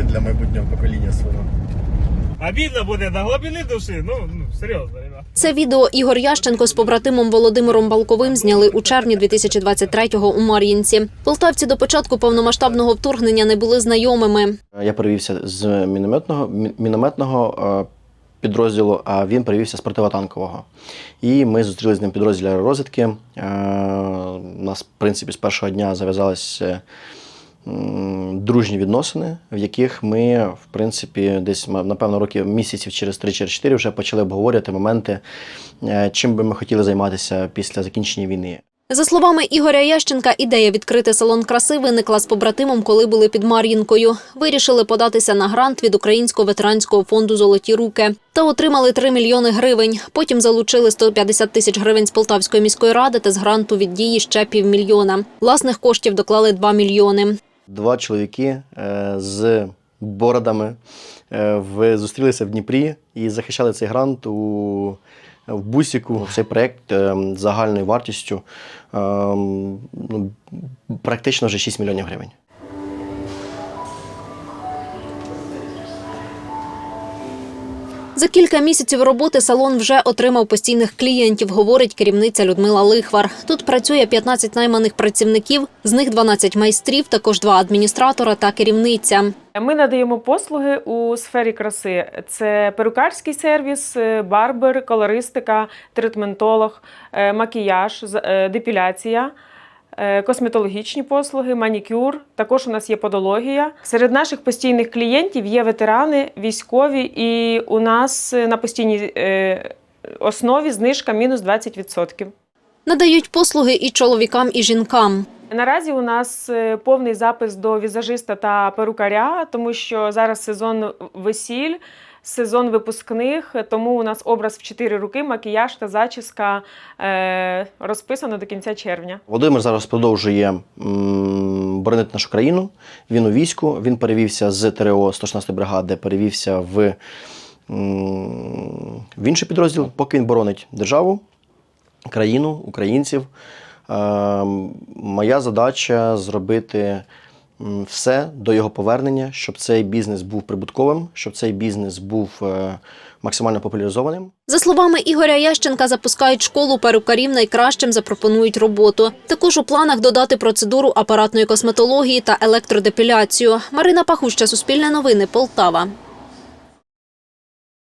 залишить для майбутнього покоління свого. Обідно буде на глибини душі. Ну, ну серйозно. Це відео Ігор Ященко з побратимом Володимиром Балковим зняли у червні 2023-го у Мар'їнці. Полтавці до початку повномасштабного вторгнення не були знайомими. Я перевівся з мінометного, мінометного е, підрозділу, а він перевівся з противотанкового. І ми зустрілися з ним в підрозділі розвідки. Е, У нас, в принципі, з першого дня зав'язалися м, дружні відносини, в яких ми, в принципі, десь напевно років місяців через 3 через 4 вже почали обговорювати моменти, е, чим би ми хотіли займатися після закінчення війни. За словами Ігоря Ященка, ідея відкрити салон краси виникла з побратимом, коли були під Мар'їнкою. Вирішили податися на грант від Українського ветеранського фонду Золоті руки та отримали 3 мільйони гривень. Потім залучили 150 тисяч гривень з Полтавської міської ради та з гранту від дії ще півмільйона. Власних коштів доклали 2 мільйони. Два чоловіки е, з бородами е, зустрілися в Дніпрі і захищали цей грант у, в Бусіку. Цей проєкт е, загальною вартістю ну, практично вже 6 мільйонів гривень. За кілька місяців роботи салон вже отримав постійних клієнтів, говорить керівниця Людмила Лихвар. Тут працює 15 найманих працівників, з них 12 майстрів, також два адміністратора та керівниця. Ми надаємо послуги у сфері краси: це перукарський сервіс, е, барбер, колористика, тритментолог, е, макіяж, е, депіляція. Е, Косметологічні послуги, манікюр. Також у нас є подологія. Серед наших постійних клієнтів є ветерани, військові, і у нас на постійній е, основі знижка мінус 20%. Надають послуги і чоловікам, і жінкам. Наразі у нас е, повний запис до візажиста та перукаря, тому що зараз сезон весіль, сезон випускних, тому у нас образ в чотири руки, макіяж та зачіска е, розписано до кінця червня. Володимир зараз продовжує боронити нашу країну. Він у війську. Він перевівся з ТРО 116 бригади, перевівся в, в інший підрозділ, поки він боронить державу, країну, українців. Е, моя задача зробити все до його повернення, щоб цей бізнес був прибутковим, щоб цей бізнес був е, максимально популяризованим. За словами Ігоря Ященка, запускають школу перукарів найкращим запропонують роботу. Також у планах додати процедуру апаратної косметології та електродепіляцію. Марина Пахуща, Суспільне новини, Полтава.